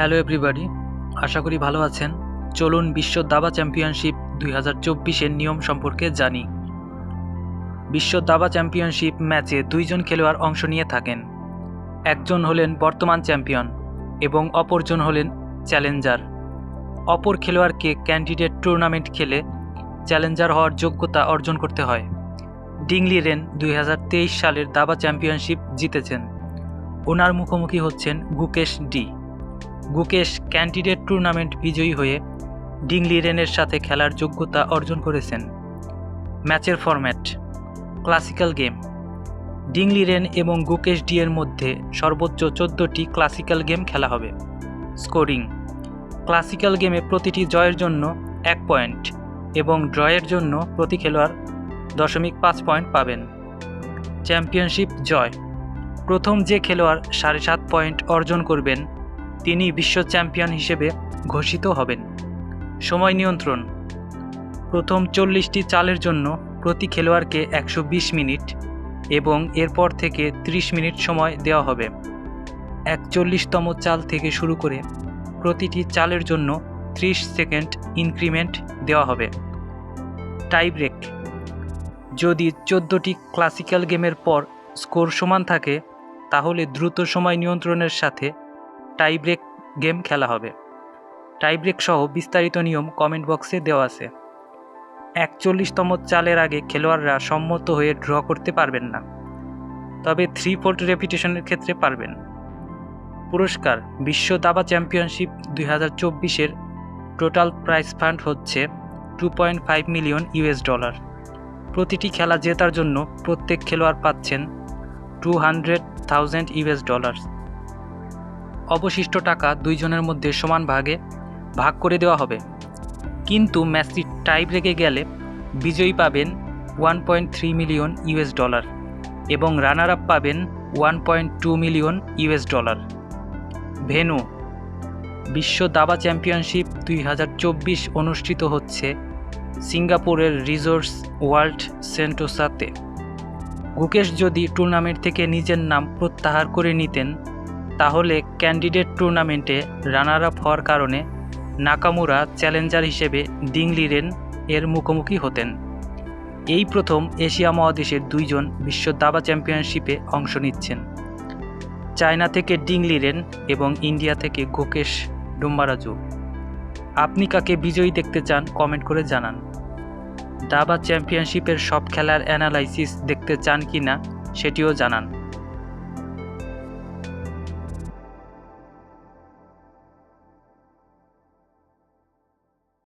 Hello everybody আশা করি ভালো আছেন। চলুন বিশ্ব দাবা চ্যাম্পিয়নশিপ দুই হাজার চব্বিশের নিয়ম সম্পর্কে জানি। বিশ্ব দাবা চ্যাম্পিয়নশিপ ম্যাচে দুইজন খেলোয়াড় অংশ নিয়ে থাকেন। একজন হলেন বর্তমান চ্যাম্পিয়ন এবং অপরজন হলেন চ্যালেঞ্জার। অপর খেলোয়াড়কে ক্যান্ডিডেট টুর্নামেন্ট খেলে চ্যালেঞ্জার হওয়ার যোগ্যতা অর্জন করতে হয়। ডিংলি রেন দুই হাজার তেইশ সালের দাবা চ্যাম্পিয়নশিপ জিতেছেন। ওনার মুখোমুখি হচ্ছেন Gukesh D. Gukesh candidate tournament বিজয়ী হয়ে ডিংলি রেনের সাথে খেলার যোগ্যতা অর্জন করেছেন। ম্যাচের format, classical game. Ding Ren এবং গুকেশ ডি এর মধ্যে সর্বোচ্চ চোদ্দোটি ক্লাসিক্যাল গেম খেলা হবে। স্কোরিং, ক্লাসিক্যাল গেমে প্রতিটি জয়ের জন্য এক পয়েন্ট এবং ড্রয়ের জন্য প্রতি খেলোয়াড় দশমিক পাঁচ পয়েন্ট পাবেন। চ্যাম্পিয়নশিপ জয়, প্রথম যে খেলোয়াড় সাড়ে সাত পয়েন্ট অর্জন করবেন তিনি বিশ্ব চ্যাম্পিয়ন হিসেবে ঘোষিত হবেন। সময় নিয়ন্ত্রণ। প্রথম চল্লিশটি চালের জন্য প্রতি খেলোয়াড়কে একশো বিশ মিনিট এবং এরপর থেকে 30 মিনিট সময় দেওয়া হবে। একচল্লিশতম চাল থেকে শুরু করে প্রতিটি চালের জন্য 30 সেকেন্ড ইনক্রিমেন্ট দেওয়া হবে। টাই ব্রেক যদি চোদ্দোটি ক্লাসিক্যাল গেমের পর স্কোর সমান থাকে, তাহলে দ্রুত সময় নিয়ন্ত্রণের সাথে টাই ব্রেক গেম খেলা হবে। টাই ব্রেক সহ বিস্তারিত নিয়ম কমেন্ট বক্সে দেওয়া আছে। একচল্লিশতম চালের আগে খেলোয়াড়রা সম্মত হয়ে ড্র করতে পারবেন না। তবে থ্রি ফোল্ড রেপিটেশনের ক্ষেত্রে পারবেন। পুরস্কার, বিশ্ব দাবা চ্যাম্পিয়নশিপ দুই হাজার চব্বিশের টোটাল প্রাইস ফান্ড হচ্ছে two point five million US dollar. প্রতিটি খেলা জেতার জন্য প্রত্যেক খেলোয়াড় পাচ্ছেন two hundred thousand US dollar অবশিষ্ট টাকা দুইজনের মধ্যে সমান ভাগে ভাগ করে দেওয়া হবে। কিন্তু ম্যাচটি টাই ব্রেকে গেলে বিজয়ী পাবেন one point three million US dollar এবং রানার আপ পাবেন one point two million US dollar. Venue, বিশ্ব দাবা চ্যাম্পিয়নশিপ দুই হাজার চব্বিশ অনুষ্ঠিত হচ্ছে সিঙ্গাপুরের রিজোর্টস ওয়ার্ল্ড সেন্টোসাতে গুকেশ যদি টুর্নামেন্ট থেকে নিজের নাম প্রত্যাহার করে নিতেন তাহলে ক্যান্ডিডেট টুর্নামেন্টে রানার আপ হওয়ার কারণে নাকামুরা চ্যালেঞ্জার হিসেবে ডিংলি রেন এর মুখোমুখি হতেন। এই প্রথম এশিয়া মহাদেশের দুইজন বিশ্ব দাবা চ্যাম্পিয়নশিপে অংশ নিচ্ছেন। চায়না থেকে ডিংলি রেন এবং ইন্ডিয়া থেকে গোকেশ ডুম্বারাজু। আপনি কাকে বিজয়ী দেখতে চান কমেন্ট করে জানান। দাবা চ্যাম্পিয়নশিপের সব খেলার অ্যানালাইসিস দেখতে চান কি না সেটিও জানান।